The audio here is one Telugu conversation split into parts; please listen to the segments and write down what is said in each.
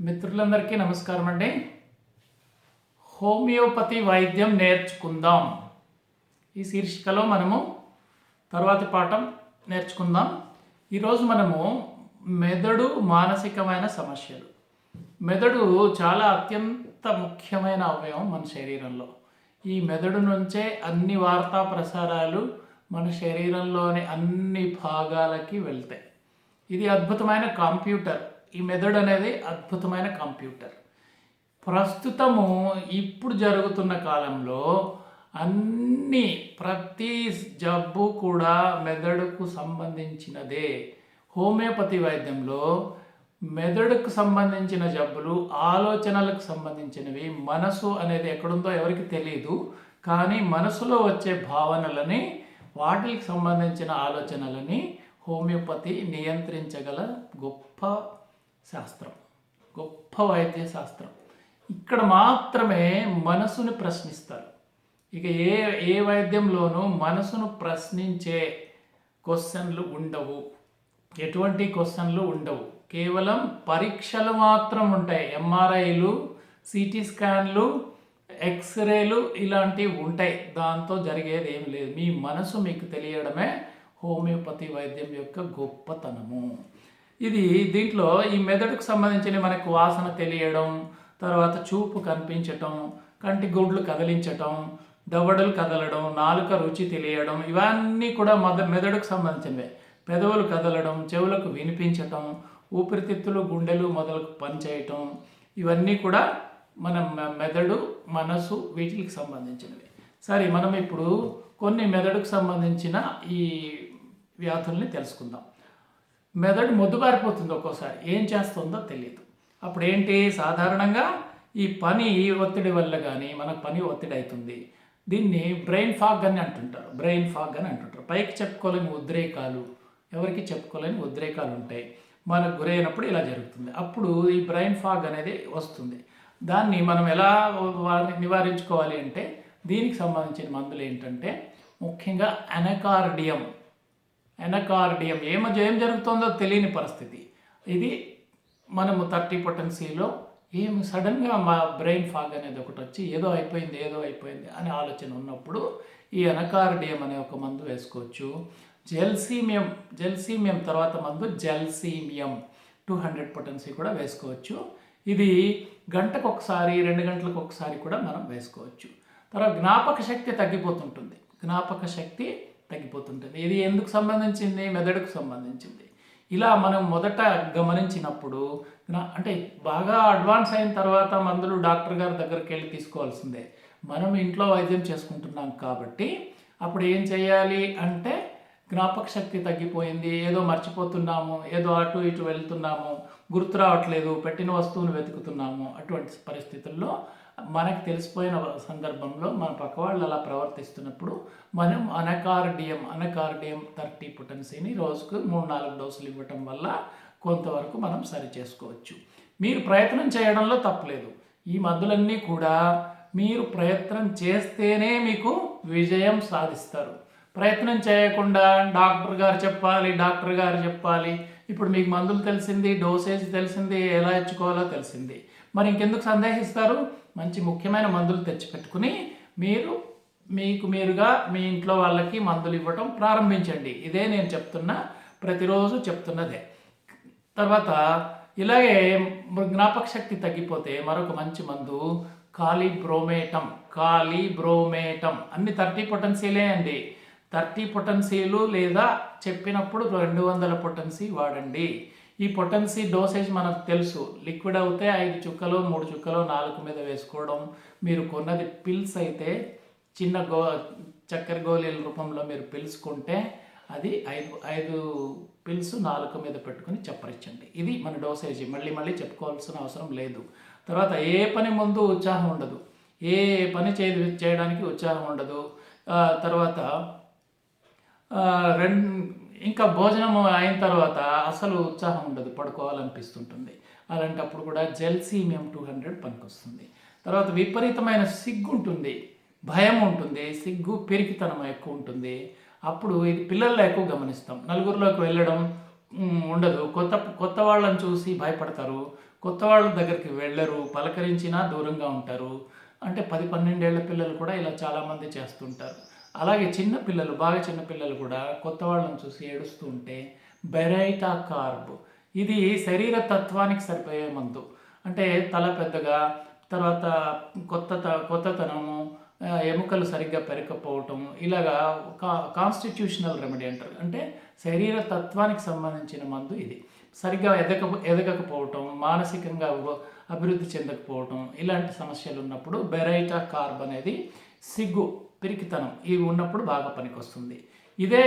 మిత్రులందరికీ నమస్కారం అండి. హోమియోపతి వైద్యం నేర్చుకుందాం. ఈ శీర్షికలో మనము తర్వాతి పాఠం నేర్చుకుందాం. ఈరోజు మనము మెదడు మానసికమైన సమస్యలు. మెదడు చాలా అత్యంత ముఖ్యమైన అవయవం మన శరీరంలో. ఈ మెదడు నుంచే అన్ని వార్తా ప్రసారాలు మన శరీరంలోని అన్ని భాగాలకి వెళ్తాయి. ఇది అద్భుతమైన కంప్యూటర్. ఈ మెదడు అనేది అద్భుతమైన కంప్యూటర్. ప్రస్తుతము ఇప్పుడు జరుగుతున్న కాలంలో అన్ని ప్రతి జబ్బు కూడా మెదడుకు సంబంధించినదే. హోమియోపతి వైద్యంలో మెదడుకు సంబంధించిన జబ్బులు ఆలోచనలకు సంబంధించినవి మనసు అనేది ఎక్కడుందో ఎవరికి తెలియదు కానీ మనసులో వచ్చే భావనలని వాటికి సంబంధించిన ఆలోచనలని హోమియోపతి నియంత్రించగల గొప్ప శాస్త్రం. గొప్ప వైద్య శాస్త్రం. ఇక్కడ మాత్రమే మనసుని ప్రశ్నిస్తారు. ఇక ఏ ఏ వైద్యంలోనూ మనసును ప్రశ్నించే క్వశ్చన్లు ఉండవు. ఎటువంటి క్వశ్చన్లు ఉండవు. కేవలం పరీక్షలు మాత్రం ఉంటాయి. ఎంఆర్ఐలు సిటీ స్కాన్లు ఎక్స్రేలు ఇలాంటివి ఉంటాయి. దాంతో జరిగేది ఏం లేదు. మీ మనసు మీకు తెలియడమే హోమియోపతి వైద్యం యొక్క గొప్పతనము. ఇది దీంట్లో ఈ మెదడుకు సంబంధించిన మనకు వాసన తెలియడం తర్వాత చూపు కనిపించటం కంటి గుడ్లు కదిలించటం దవడలు కదలడం నాలుక రుచి తెలియడం ఇవన్నీ కూడా మద మెదడుకు సంబంధించినవే. పెదవులు కదలడం చెవులకు వినిపించటం ఊపిరితిత్తులు గుండెలు మొదలకు పనిచేయటం ఇవన్నీ కూడా మన మె- మెదడు మనసు వీటికి సంబంధించినవి. సరే మనం ఇప్పుడు కొన్ని మెదడుకు సంబంధించిన ఈ వ్యాధుల్ని తెలుసుకుందాం. మెదడు మొద్దుబారిపోతుంది ఒక్కోసారి. ఏం చేస్తుందో తెలియదు అప్పుడు ఏంటి సాధారణంగా ఈ పని ఒత్తిడి వల్ల కానీ మనకు పని ఒత్తిడి అవుతుంది దీన్ని బ్రెయిన్ ఫాగ్ అని అంటుంటారు. బ్రెయిన్ ఫాగ్ అని అంటుంటారు. పైకి చెప్పుకోలేని ఉద్రేకాలు ఎవరికి చెప్పుకోలేని ఉద్రేకాలు ఉంటాయి. మనకు గురైనప్పుడు ఇలా జరుగుతుంది. అప్పుడు ఈ బ్రెయిన్ ఫాగ్ అనేది వస్తుంది. దాన్ని మనం ఎలా నివారించుకోవాలి అంటే దీనికి సంబంధించిన మందులు ఏంటంటే ముఖ్యంగా అనకార్డియం ఎనకార్డియం. ఏమ ఏం జరుగుతుందో తెలియని పరిస్థితి. ఇది మనము థర్టీ పొటెన్సీలో ఏం సడన్గా మా బ్రెయిన్ ఫాగ్ అనేది ఒకటి వచ్చి ఏదో అయిపోయింది ఏదో అయిపోయింది అనే ఆలోచన ఉన్నప్పుడు ఈ ఎనకార్డియం అనే ఒక మందు వేసుకోవచ్చు. జెల్సీమియం జెల్సీమియం తర్వాత మందు జెల్సీమియం టూ హండ్రెడ్ పొటెన్సీ కూడా వేసుకోవచ్చు. ఇది గంటకు ఒకసారి రెండు గంటలకు ఒకసారి కూడా మనం వేసుకోవచ్చు. తర్వాత జ్ఞాపక శక్తి తగ్గిపోతుంటుంది. జ్ఞాపక శక్తి తగ్గిపోతుంటుంది. ఇది ఎందుకు సంబంధించింది? మెదడుకు సంబంధించింది. ఇలా మనం మొదట గమనించినప్పుడు అంటే బాగా అడ్వాన్స్ అయిన తర్వాత మందులు డాక్టర్ గారి దగ్గరికి వెళ్ళి తీసుకోవాల్సిందే. మనం ఇంట్లో వైద్యం చేసుకుంటున్నాం కాబట్టి అప్పుడు ఏం చేయాలి అంటే జ్ఞాపక శక్తి తగ్గిపోయింది ఏదో మర్చిపోతున్నాము ఏదో అటు ఇటు వెళ్తున్నాము గుర్తు రావట్లేదు పెట్టిన వస్తువును వెతుకుతున్నాము అటువంటి పరిస్థితుల్లో మనకు తెలిసిపోయిన సందర్భంలో మన పక్క వాళ్ళు అలా ప్రవర్తిస్తున్నప్పుడు మనం అనకార్డియం అనకార్డియం థర్టీ పొటెన్సీని రోజుకు మూడు నాలుగు డోసులు ఇవ్వటం వల్ల కొంతవరకు మనం సరి చేసుకోవచ్చు. మీరు ప్రయత్నం చేయడంలో తప్పలేదు. ఈ మందులన్నీ కూడా మీరు ప్రయత్నం చేస్తేనే మీకు విజయం సాధిస్తారు. ప్రయత్నం చేయకుండా డాక్టర్ గారు చెప్పాలి డాక్టర్ గారు చెప్పాలి. ఇప్పుడు మీకు మందులు తెలిసింది డోసేజ్ తెలిసింది ఎలా ఇచ్చుకోవాలో తెలిసింది. మరి ఇంకెందుకు సందేహిస్తారు? మంచి ముఖ్యమైన మందులు తెచ్చిపెట్టుకుని మీరు మీకు మీరుగా మీ ఇంట్లో వాళ్ళకి మందులు ఇవ్వటం ప్రారంభించండి. ఇదే నేను చెప్తున్న ప్రతిరోజు చెప్తున్నదే. తర్వాత ఇలాగే జ్ఞాపక శక్తి తగ్గిపోతే మరొక మంచి మందు కాలిబ్రోమేటం. కాలిబ్రోమేటం. అన్ని థర్టీ పొటెన్సీలే అండి. థర్టీ పొటెన్సీలు లేదా చెప్పినప్పుడు రెండు వందల పొటెన్సీ వాడండి. ఈ పొటెన్సీ డోసేజ్ మనకు తెలుసు. లిక్విడ్ అవుతే ఐదు చుక్కలు మూడు చుక్కలు నాలుగు మీద వేసుకోవడం. మీరు కొన్నది పిల్స్ అయితే చిన్న గో చక్కెర గోళీల రూపంలో మీరు పిలుచుకుంటే అది ఐదు ఐదు పిల్స్ నాలుక మీద పెట్టుకుని చప్పరించండి ఇది మన డోసేజ్. మళ్ళీ మళ్ళీ చెప్పుకోవాల్సిన అవసరం లేదు. తర్వాత ఏ పని ముందు ఉత్సాహం ఉండదు. ఏ పని చే చేయడానికి ఉత్సాహం ఉండదు. తర్వాత రెండు ఇంకా భోజనం అయిన తర్వాత అసలు ఉత్సాహం ఉండదు పడుకోవాలనిపిస్తుంటుంది. అలాంటప్పుడు కూడా జెల్సీమియం టూ హండ్రెడ్ పనికొస్తుంది. తర్వాత విపరీతమైన సిగ్గు ఉంటుంది భయం ఉంటుంది సిగ్గు పెరిగితనం ఎక్కువ ఉంటుంది అప్పుడు ఇది పిల్లల్లో ఎక్కువ గమనిస్తాం. నలుగురిలోకి వెళ్ళడం ఉండదు. కొత్త కొత్త వాళ్ళని చూసి భయపడతారు. కొత్త వాళ్ళ దగ్గరికి వెళ్ళరు పలకరించినా దూరంగా ఉంటారు. అంటే పది పన్నెండేళ్ళ పిల్లలు కూడా ఇలా చాలామంది చేస్తుంటారు. అలాగే చిన్న పిల్లలు బాగా చిన్న పిల్లలు కూడా కొత్త వాళ్ళని చూసి ఏడుస్తూ ఉంటే బెరైటా కార్బ్. ఇది శరీర తత్వానికి సరిపోయే మందు. అంటే తల పెద్దగా తర్వాత కొత్త త- కొత్తతనము ఎముకలు సరిగ్గా పెరగకపోవటం ఇలాగా కా కాన్స్టిట్యూషనల్ రెమెడీ అంటారు. అంటే శరీర తత్వానికి సంబంధించిన మందు ఇది. సరిగ్గా ఎదగ ఎదగకపోవటం మానసికంగా అభివృద్ధి చెందకపోవటం ఇలాంటి సమస్యలు ఉన్నప్పుడు బెరైటా కార్బ్ అనేది సిగ్గు. పిరికితనం. ఇవి ఉన్నప్పుడు బాగా పనికొస్తుంది. ఇదే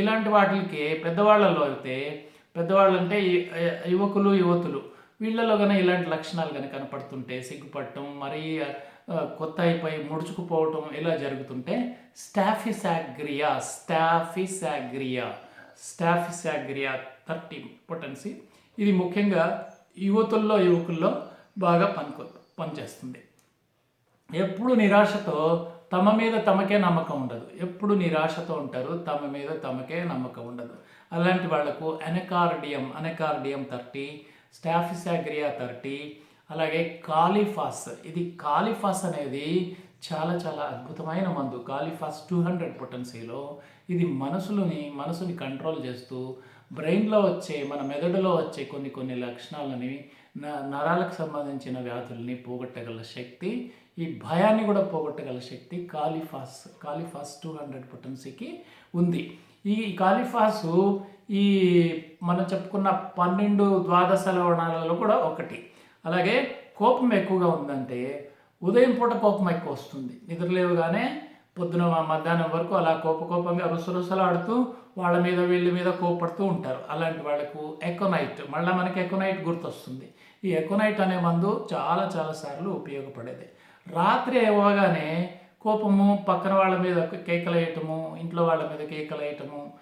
ఇలాంటి వాటికి పెద్దవాళ్ళలో అయితే పెద్దవాళ్ళు అంటే యువకులు యువతులు వీళ్ళలో కనుక ఇలాంటి లక్షణాలు కనుక కనపడుతుంటే సిగ్గుపడటం మరీ కొత్త అయిపోయి ముడుచుకుపోవటం ఇలా జరుగుతుంటే స్టాఫిసాగ్రియా స్టాఫిసాగ్రియా స్టాఫిసాగ్రియా థర్టీ పొటెన్సీ. ఇది ముఖ్యంగా యువతుల్లో యువకుల్లో బాగా పనికొ పనిచేస్తుంది. ఎప్పుడు నిరాశతో తమ మీద తమకే నమ్మకం ఉండదు. ఎప్పుడు నిరాశతో ఉంటారు తమ మీద తమకే నమ్మకం ఉండదు. అలాంటి వాళ్ళకు అనకార్డియం అనకార్డియం థర్టీ స్టాఫిసాగ్రియా థర్టీ అలాగే కాలిఫాస్. ఇది కాలిఫాస్ అనేది చాలా చాలా అద్భుతమైన మందు. కాలిఫాస్ టూ హండ్రెడ్ పొటెన్సీలో ఇది మనసులోని మనసుని కంట్రోల్ చేస్తూ బ్రెయిన్లో వచ్చే మన మెదడులో వచ్చే కొన్ని కొన్ని లక్షణాలని నరాలకు సంబంధించిన వ్యాధుల్ని పోగొట్టగల శక్తి ఈ భయాన్ని కూడా పోగొట్టగల శక్తి కాలిఫాస్ కాలిఫాస్ టూ హండ్రెడ్ పొటెన్సీకి ఉంది. ఈ కాలిఫాసు ఈ మనం చెప్పుకున్న పన్నెండు ద్వాదశ లవణాలలో కూడా ఒకటి. అలాగే కోపం ఎక్కువగా ఉందంటే ఉదయం పూట కోపం ఎక్కువ వస్తుంది. నిద్రలేవుగానే పొద్దున మధ్యాహ్నం వరకు అలా కోప కోపంగా రుసరుసలాడుతూ వాళ్ళ మీద వీళ్ళ మీద కోపడుతూ ఉంటారు. అలాంటి వాళ్ళకు ఎకోనైట్ మళ్ళీ మనకి ఎకోనైట్ గుర్తొస్తుంది. ఈ ఎకోనైట్ అనే మందు చాలా చాలా సార్లు ఉపయోగపడేది. రాత్రి అవ్వగానే కోపము పక్కన వాళ్ళ మీద కేకలేయటము ఇంట్లో వాళ్ళ మీద కేకలేయటము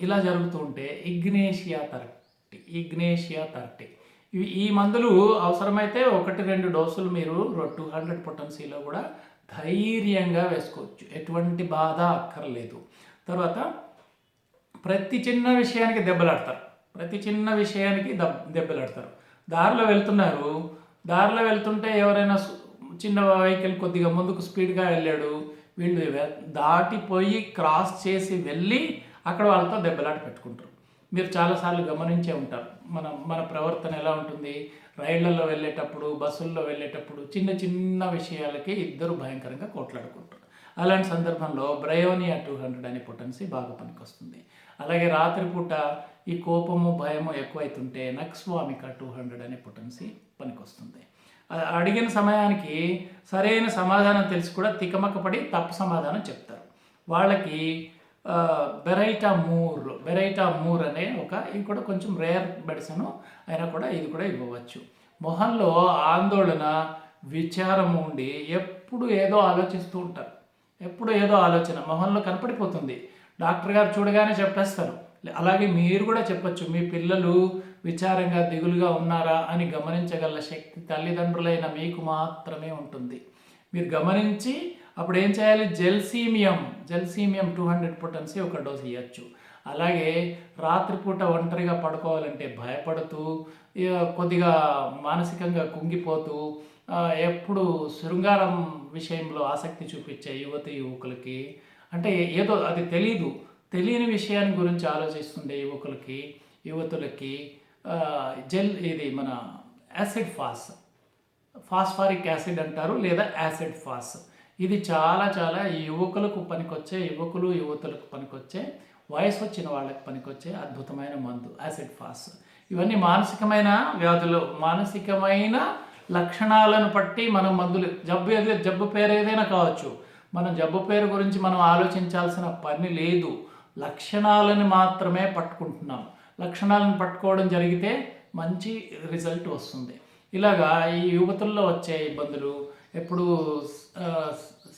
ఇలా జరుగుతుంటే ఇగ్నేషియా థర్టీ ఇగ్నేషియా థర్టీ. ఇవి ఈ మందులు అవసరమైతే ఒకటి రెండు డోసులు మీరు టూ హండ్రెడ్ పొటెన్సీలో కూడా ధైర్యంగా వేసుకోవచ్చు. ఎటువంటి బాధ అక్కర్లేదు. తర్వాత ప్రతి చిన్న విషయానికి దెబ్బలాడతారు. ప్రతి చిన్న విషయానికి దెబ్ దెబ్బలాడతారు. దారిలో వెళ్తున్నారు. దారిలో వెళ్తుంటే ఎవరైనా చిన్న వెహికల్ కొద్దిగా ముందుకు స్పీడ్గా వెళ్ళాడు. వీళ్ళు దాటిపోయి క్రాస్ చేసి వెళ్ళి అక్కడ వాళ్ళతో దెబ్బలాట పెట్టుకుంటారు. మీరు చాలాసార్లు గమనించే ఉంటారు. మన మన ప్రవర్తన ఎలా ఉంటుంది? రైళ్ళలో వెళ్ళేటప్పుడు బస్సుల్లో వెళ్ళేటప్పుడు చిన్న చిన్న విషయాలకి ఇద్దరు భయంకరంగా కొట్లాడుకుంటారు. అలాంటి సందర్భంలో బ్రయోనియా టూ హండ్రెడ్ అనే పొటెన్సీ బాగా పనికొస్తుంది. అలాగే రాత్రిపూట ఈ కోపము భయము ఎక్కువైతుంటే నక్స్వామిక టూ హండ్రెడ్ అనే పొటెన్సీ పనికొస్తుంది. అడిగిన సమయానికి సరైన సమాధానం తెలిసి కూడా తికమకపడి తప్పు సమాధానం చెప్తారు. వాళ్ళకి ఆ, బెరైటా మూర్ బెరైటా మూర్ అనే ఒక ఇది కూడా కొంచెం రేర్ మెడిసిన్ అయినా కూడా ఇది కూడా ఇవ్వవచ్చు. మొహంలో ఆందోళన విచారం ఉండి ఎప్పుడు ఏదో ఆలోచిస్తూ ఉంటారు. ఎప్పుడు ఏదో ఆలోచన మొహంలో కనపడిపోతుంది. డాక్టర్ గారు చూడగానే చెప్పేస్తారు. అలాగే మీరు కూడా చెప్పొచ్చు మీ పిల్లలు విచారంగా దిగులుగా ఉన్నారా అని గమనించగల శక్తి తల్లిదండ్రులైన మీకు మాత్రమే ఉంటుంది. మీరు గమనించి అప్పుడు ఏం చేయాలి? Gelsemium gelsemium two hundred potency ఒక డోస్ ఇవ్వచ్చు అలాగే రాత్రిపూట ఒంటరిగా పడుకోవాలంటే భయపడుతూ కొద్దిగా మానసికంగా కుంగిపోతూ ఎప్పుడు శృంగారం విషయంలో ఆసక్తి చూపించే యువతి యువకులకి అంటే ఏదో అది తెలీదు. తెలియని విషయాన్ని గురించి ఆలోచిస్తుండే యువకులకి యువతులకి జెల్ ఇది మన యాసిడ్ ఫాస్ ఫాస్ఫారిక్ యాసిడ్ అంటారు లేదా యాసిడ్ ఫాస్. ఇది చాలా చాలా ఈ యువకులకు పనికొచ్చే యువకులు యువతులకు పనికొచ్చే వయసు వచ్చిన వాళ్ళకి పనికొచ్చే అద్భుతమైన మందు యాసిడ్ ఫాస్. ఇవన్నీ మానసికమైన వ్యాధులు. మానసికమైన లక్షణాలను బట్టి మనం మందులు జబ్బు ఏదైనా జబ్బు పేరు ఏదైనా కావచ్చు. మనం జబ్బు పేరు గురించి మనం ఆలోచించాల్సిన పని లేదు. లక్షణాలను మాత్రమే పట్టుకుంటున్నాం. లక్షణాలను పట్టుకోవడం జరిగితే మంచి రిజల్ట్ వస్తుంది. ఇలాగా ఈ యువతుల్లో వచ్చే ఇబ్బందులు ఎప్పుడు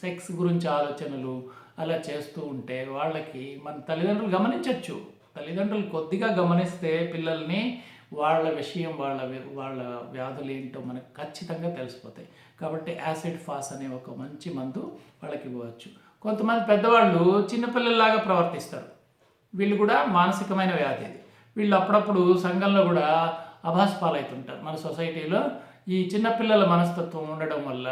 సెక్స్ గురించి ఆలోచనలు అలా చేస్తూ ఉంటే వాళ్ళకి మన తల్లిదండ్రులు గమనించవచ్చు తల్లిదండ్రులు కొద్దిగా గమనిస్తే పిల్లల్ని వాళ్ళ విషయం వాళ్ళ వాళ్ళ వ్యాధులు ఏంటో మనకు ఖచ్చితంగా తెలిసిపోతాయి. కాబట్టి యాసిడ్ ఫాస్ అనే ఒక మంచి మందు వాళ్ళకి ఇవ్వచ్చు. కొంతమంది పెద్దవాళ్ళు చిన్నపిల్లల్లాగా ప్రవర్తిస్తారు. వీళ్ళు కూడా మానసికమైన వ్యాధి ఇది వీళ్ళు అప్పుడప్పుడు సంఘంలో కూడా అభాస్ పాలవుతుంటారు. మన సొసైటీలో ఈ చిన్నపిల్లల మనస్తత్వం ఉండడం వల్ల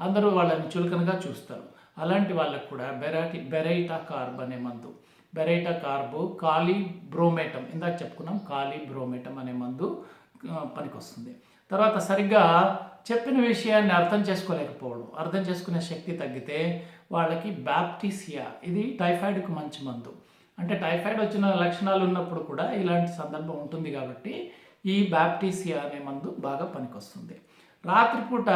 అందరూ వాళ్ళని చులకనగా చూస్తారు. అలాంటి వాళ్ళకు కూడా బెరాటి బెరైటా కార్బ్ అనే మందు బెరైటా కార్బు కాలీ బ్రోమేటం ఇందాక చెప్పుకున్నాం కాలీ బ్రోమేటం అనే మందు పనికొస్తుంది. తర్వాత సరిగ్గా చెప్పిన విషయాన్ని అర్థం చేసుకోలేకపోవడం అర్థం చేసుకునే శక్తి తగ్గితే వాళ్ళకి బ్యాప్టీసియా ఇది టైఫాయిడ్కు మంచి మందు. అంటే టైఫాయిడ్ వచ్చిన లక్షణాలు ఉన్నప్పుడు కూడా ఇలాంటి సందర్భం ఉంటుంది కాబట్టి ఈ బ్యాప్టీసియా అనే మందు బాగా పనికొస్తుంది. రాత్రిపూట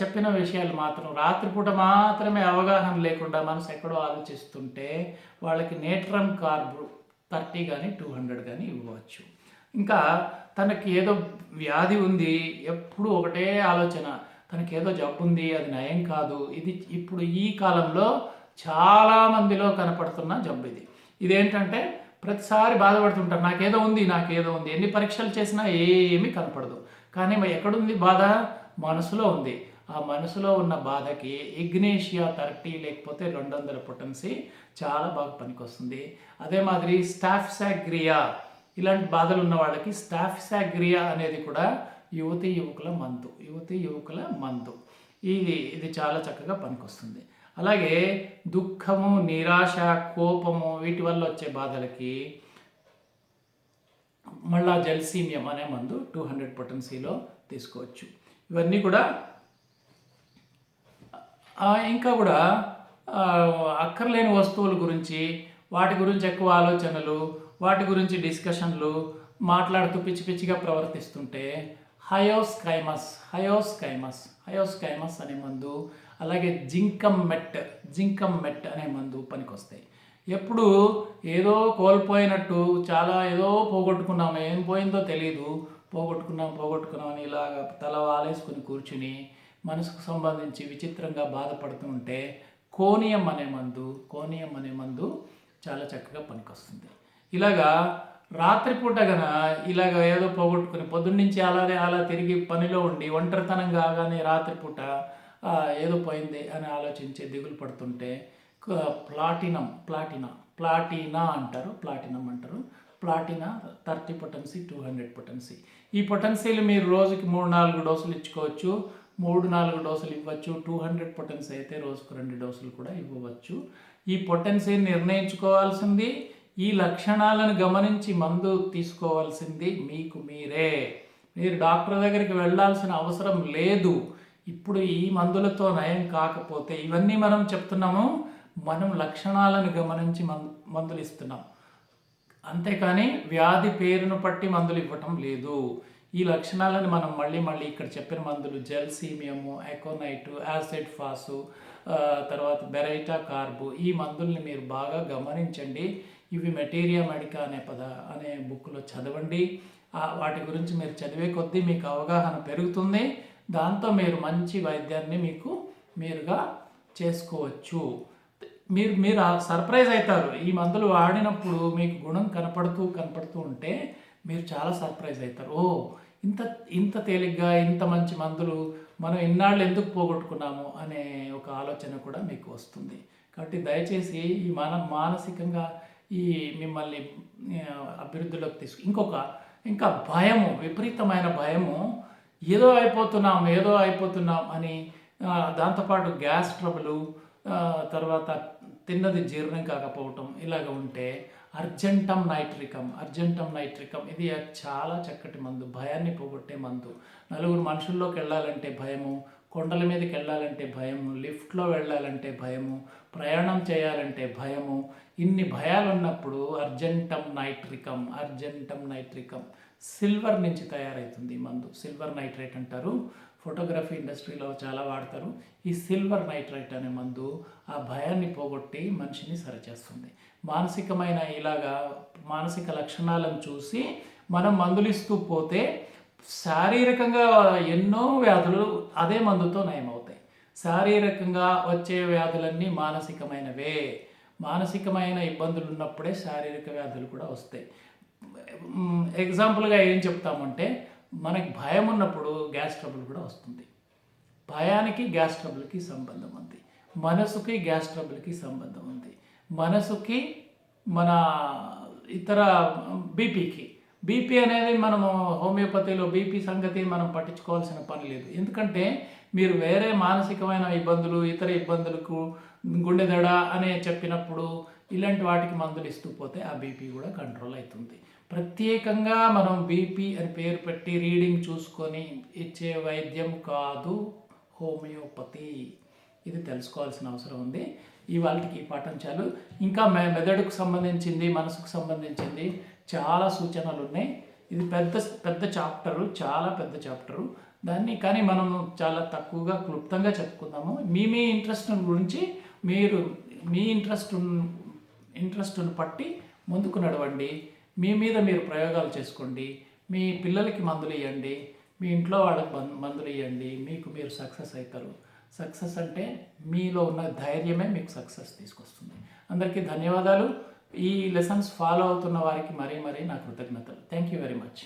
చెప్పిన విషయాలు మాత్రం రాత్రిపూట మాత్రమే అవగాహన లేకుండా మనసు ఎక్కడో ఆలోచిస్తుంటే వాళ్ళకి నేట్రమ్ కార్బు థర్టీ కానీ టూ హండ్రెడ్ కానీ ఇవ్వచ్చు ఇంకా తనకి ఏదో వ్యాధి ఉంది ఎప్పుడు ఒకటే ఆలోచన. తనకి ఏదో జబ్బు ఉంది అది నయం కాదు. ఇది ఇప్పుడు ఈ కాలంలో చాలా మందిలో కనపడుతున్న జబ్బు ఇది. ఇదేంటంటే ప్రతిసారి బాధపడుతుంటారు నాకేదో ఉంది నాకేదో ఉంది. ఎన్ని పరీక్షలు చేసినా ఏమీ కనపడదు. కానీ ఎక్కడుంది బాధ? మనసులో ఉంది. ఆ మనసులో ఉన్న బాధకి ఇగ్నేషియా థర్టీ లేకపోతే రెండు వందల పొటెన్సీ చాలా బాగా పనికొస్తుంది. అదే మాదిరి స్టాఫ్సాగ్రియా ఇలాంటి బాధలు ఉన్న వాళ్ళకి స్టాఫ్సాగ్రియా అనేది కూడా యువతి యువకుల మందు యువతి యువకుల మందు. ఇది ఇది చాలా చక్కగా పనికొస్తుంది. అలాగే దుఃఖము నిరాశ కోపము వీటి వల్ల వచ్చే బాధలకి మళ్ళా జెల్సీమియం అనే మందు టూ హండ్రెడ్ పొటెన్సీలో తీసుకోవచ్చు. ఇవన్నీ కూడా ఇంకా కూడా అక్కర్లేని వస్తువుల గురించి వాటి గురించి ఎక్కువ ఆలోచనలు వాటి గురించి డిస్కషన్లు మాట్లాడుతూ పిచ్చి పిచ్చిగా ప్రవర్తిస్తుంటే హయోస్కైమస్ హయోస్కైమస్ హయోస్కైమస్ అనే మందు అలాగే జింకమ్ మెట్ జింకమ్ మెట్ అనే మందు పనికొస్తాయి. ఎప్పుడు ఏదో కోల్పోయినట్టు చాలా ఏదో పోగొట్టుకున్నాము ఏం పోయిందో తెలియదు పోగొట్టుకున్నాం పోగొట్టుకున్నాం అని ఇలాగ తల వాలేసుకుని కూర్చుని మనసుకు సంబంధించి విచిత్రంగా బాధపడుతూ ఉంటే కోనియం అనే మందు కోనియం అనే మందు చాలా చక్కగా పనికొస్తుంది. ఇలాగా రాత్రిపూట గన ఇలాగ ఏదో పోగొట్టుకుని పొద్దున్నుంచి అలాగే అలా తిరిగి పనిలో ఉండి ఒంటరితనం కాగానే రాత్రిపూట ఏదో పోయింది అని ఆలోచించి దిగులు పడుతుంటే ప్లాటినం ప్లాటినా ప్లాటినా అంటారు ప్లాటినం అంటారు platina thirty potency two hundred potency. ఈ పొటెన్సీలు మీరు రోజుకి మూడు నాలుగు డోసులు ఇచ్చుకోవచ్చు మూడు నాలుగు డోసులు ఇవ్వచ్చు టూ హండ్రెడ్ పొటెన్సీ అయితే రోజుకు రెండు డోసులు కూడా ఇవ్వవచ్చు. ఈ పొటెన్సీ నిర్ణయించుకోవాల్సింది ఈ లక్షణాలను గమనించి మందు తీసుకోవాల్సింది మీకు మీరే. మీరు డాక్టర్ దగ్గరికి వెళ్ళాల్సిన అవసరం లేదు. ఇప్పుడు ఈ మందులతో నయం కాకపోతే ఇవన్నీ మనం చెప్తున్నాము. మనం లక్షణాలను గమనించి మందు మందులు ఇస్తున్నాం. అంతేకాని వ్యాధి పేరును పట్టి మందులు ఇవ్వటం లేదు. ఈ లక్షణాలను మనం మళ్ళీ మళ్ళీ ఇక్కడ చెప్పిన మందులు జెల్సీమియము ఎకోనైటు యాసిడ్ ఫాసు తర్వాత బెరైటా కార్బు ఈ మందుల్ని మీరు బాగా గమనించండి. ఇవి మెటీరియా మెడికా అనే పద అనే బుక్లో చదవండి. వాటి గురించి మీరు చదివే కొద్దీ మీకు అవగాహన పెరుగుతుంది. దాంతో మీరు మంచి వైద్యాన్ని మీకు మీరుగా చేసుకోవచ్చు. మీరు మీరు ఆ సర్ప్రైజ్ అవుతారు. ఈ మందులు వాడినప్పుడు మీకు గుణం కనపడుతూ కనపడుతూ ఉంటే మీరు చాలా సర్ప్రైజ్ అవుతారు. ఓ ఇంత ఇంత తేలిగ్గా ఇంత మంచి మందులు మనం ఇన్నాళ్ళు ఎందుకు పోగొట్టుకున్నాము అనే ఒక ఆలోచన కూడా మీకు వస్తుంది. కాబట్టి దయచేసి ఈ మన మానసికంగా ఈ మిమ్మల్ని అభివృద్ధిలోకి తీసుకు ఇంకొక ఇంకా భయము విపరీతమైన భయము ఏదో అయిపోతున్నాం ఏదో అయిపోతున్నాం అని దాంతోపాటు గ్యాస్ ట్రబులు తర్వాత తిన్నది జీర్ణం కాకపోవటం ఇలాగ ఉంటే అర్జెంటం నైట్రికం అర్జెంటం నైట్రికం ఇది చాలా చక్కటి మందు భయాన్ని పోగొట్టే మందు. నలుగురు మనుషుల్లోకి వెళ్ళాలంటే భయము కొండల మీదకి వెళ్ళాలంటే భయము లిఫ్ట్లో వెళ్ళాలంటే భయము ప్రయాణం చేయాలంటే భయము. ఇన్ని భయాలు ఉన్నప్పుడు argentum nitricum argentum nitricum. Silver నుంచి తయారవుతుంది ఈ మందు. సిల్వర్ నైట్రేట్ అంటారు. ఫోటోగ్రఫీ ఇండస్ట్రీలో చాలా వాడతారు. ఈ సిల్వర్ నైట్రైట్ అనే మందు ఆ భయాన్ని పోగొట్టి మనిషిని సరిచేస్తుంది. మానసికమైన ఇలాగా మానసిక లక్షణాలను చూసి మనం మందులిస్తూ పోతే శారీరకంగా ఎన్నో వ్యాధులు అదే మందుతో నయమవుతాయి. శారీరకంగా వచ్చే వ్యాధులన్నీ మానసికమైనవే. మానసికమైన ఇబ్బందులు ఉన్నప్పుడే శారీరక వ్యాధులు కూడా వస్తాయి. ఎగ్జాంపుల్గా ఏం చెప్తామంటే మనకి భయం ఉన్నప్పుడు గ్యాస్ ట్రబుల్ కూడా వస్తుంది. భయానికి గ్యాస్ ట్రబుల్కి సంబంధం ఉంది. మనసుకి గ్యాస్ ట్రబుల్కి సంబంధం ఉంది. మనసుకి మన ఇతర బీపీకి బీపీ అనేది మనము హోమియోపతిలో బీపీ సంగతి మనం పట్టించుకోవాల్సిన పని లేదు. ఎందుకంటే మీరు వేరే మానసికమైన ఇబ్బందులు ఇతర ఇబ్బందులకు గుండె దడ అనే చెప్పినప్పుడు ఇలాంటి వాటికి మందులు ఇస్తూ పోతే ఆ బీపీ కూడా కంట్రోల్ అవుతుంది. ప్రత్యేకంగా మనం బీపీ అని పేరు పెట్టి రీడింగ్ చూసుకొని ఇచ్చే వైద్యం కాదు హోమియోపతి. ఇది తెలుసుకోవాల్సిన అవసరం ఉంది. ఇవాళకి ఈ పాఠం చాలు. ఇంకా మె మెదడుకు సంబంధించింది మనసుకు సంబంధించింది చాలా సూచనలు ఉన్నాయి. ఇది పెద్ద పెద్ద చాప్టరు చాలా పెద్ద చాప్టరు. దాన్ని కానీ మనం చాలా తక్కువగా క్లుప్తంగా చెప్పుకుందాము. మీ మీ ఇంట్రెస్ట్ గురించి మీరు మీ ఇంట్రెస్ట్ ఇంట్రెస్ట్ను పట్టి ముందుకు నడవండి. మీ మీద మీరు ప్రయోగాలు చేసుకోండి. మీ పిల్లలకి మందులు ఇవ్వండి మీ ఇంట్లో వాళ్ళకి మందులు ఇవ్వండి మీకు మీరు సక్సెస్ అవుతారు సక్సెస్ అంటే మీలో ఉన్న ధైర్యమే మీకు సక్సెస్ తీసుకొస్తుంది. అందరికీ ధన్యవాదాలు. ఈ లెసన్స్ ఫాలో అవుతున్న వారికి మరీ మరీ నా కృతజ్ఞతలు. Thank you very much